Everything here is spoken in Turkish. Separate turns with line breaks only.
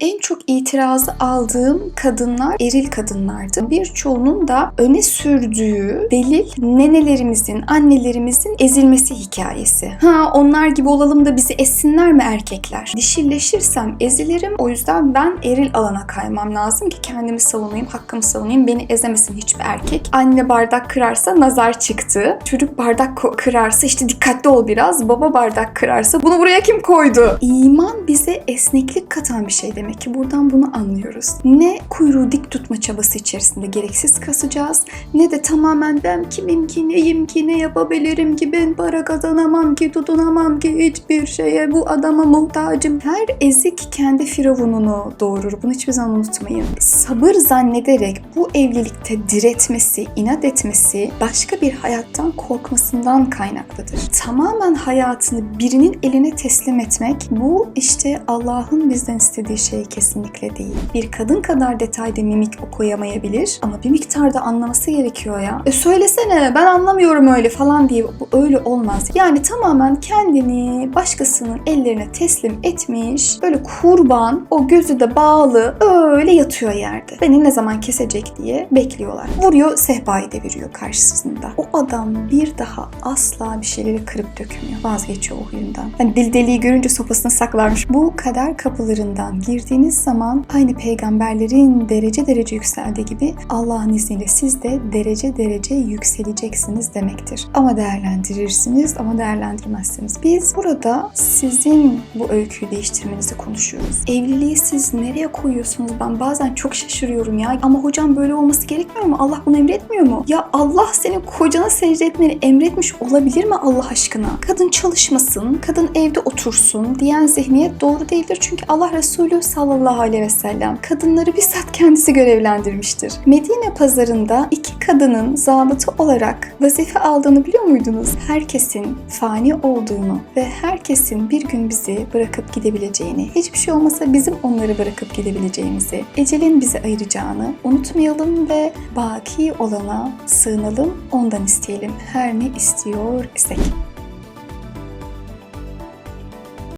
En çok itirazı aldığım kadınlar eril kadınlardı. Birçoğunun da öne sürdüğü delil nenelerimizin, annelerimizin ezilmesi hikayesi. Ha onlar gibi olalım da bizi essinler mi erkekler? Dişilleşirsem ezilirim. O yüzden ben eril alana kaymam lazım ki kendimi savunayım, hakkımı savunayım. Beni ezemesin hiçbir erkek. Anne bardak kırarsa nazar çıktı. Çocuk bardak kırarsa işte dikkatli ol biraz. Baba bardak kırarsa bunu buraya kim koydu? İman bize esneklik katan bir şey demek ki buradan bunu anlıyoruz. Ne kuyruğu dik tutma çabası içerisinde gereksiz kasacağız ne de tamamen ben kimim ki neyim ki ne yapabilirim ki ben para kazanamam ki tutunamam ki hiçbir şeye bu adama muhtacım. Her ezik kendi firavununu doğurur. Bunu hiçbir zaman unutmayın. Sabır zannederek bu evlilikte diretmesi, inat etmesi başka bir hayattan korkmasından kaynaklıdır. Tamamen hayatını birinin eline teslim etmek bu işte Allah'ın bizden istediği şey kesinlikle değil. Bir kadın kadar detayda mimik okuyamayabilir ama bir miktarda anlaması gerekiyor ya. E söylesene ben anlamıyorum öyle falan diye bu öyle olmaz. Yani tamamen kendini başkasının ellerine teslim etmiş böyle kurban o gözü de bağlı öyle yatıyor yerde. Beni ne zaman kesecek diye bekliyorlar. Vuruyor sehpayı deviriyor karşısında. O adam bir daha asla bir şeyleri kırıp dökmüyor. Vazgeçiyor o huyundan. Hani dil deliği görünce sopasını saklarmış. Bu kader kapılarından girdiğiniz zaman aynı peygamberlerin derece derece yükseldiği gibi Allah'ın izniyle siz de derece derece yükseleceksiniz demektir. Ama değerlendirirsiniz ama değerlendirmezsiniz. Biz burada sizin bu öyküyü değiştirmenizi konuşuyoruz. Evliliği siz nereye koyuyorsunuz? Ben bazen çok şaşırıyorum ya. Ama hocam böyle olması gerekmiyor mu? Allah bunu emretmiyor mu? Ya Allah senin kocana secde etmeni emretmiş olabilir mi Allah aşkına? Kadın çalışmasın, kadın evde otursun diyen zihniyet doğru değildir. Çünkü Allah Resulü sallallahu aleyhi ve sellem kadınları bizzat kendisi görevlendirmiştir. Medine pazarında iki kadının zabıta olarak vazife aldığını biliyor muydunuz? Herkesin fani olduğunu ve herkesin bir gün bizi bırakıp gidebileceğini, hiçbir şey olmasa bizim onları bırakıp gidebileceğimizi, ecelin bizi ayıracağını unutmayalım ve baki olana sığınalım, ondan isteyelim. Her ne istiyor istek.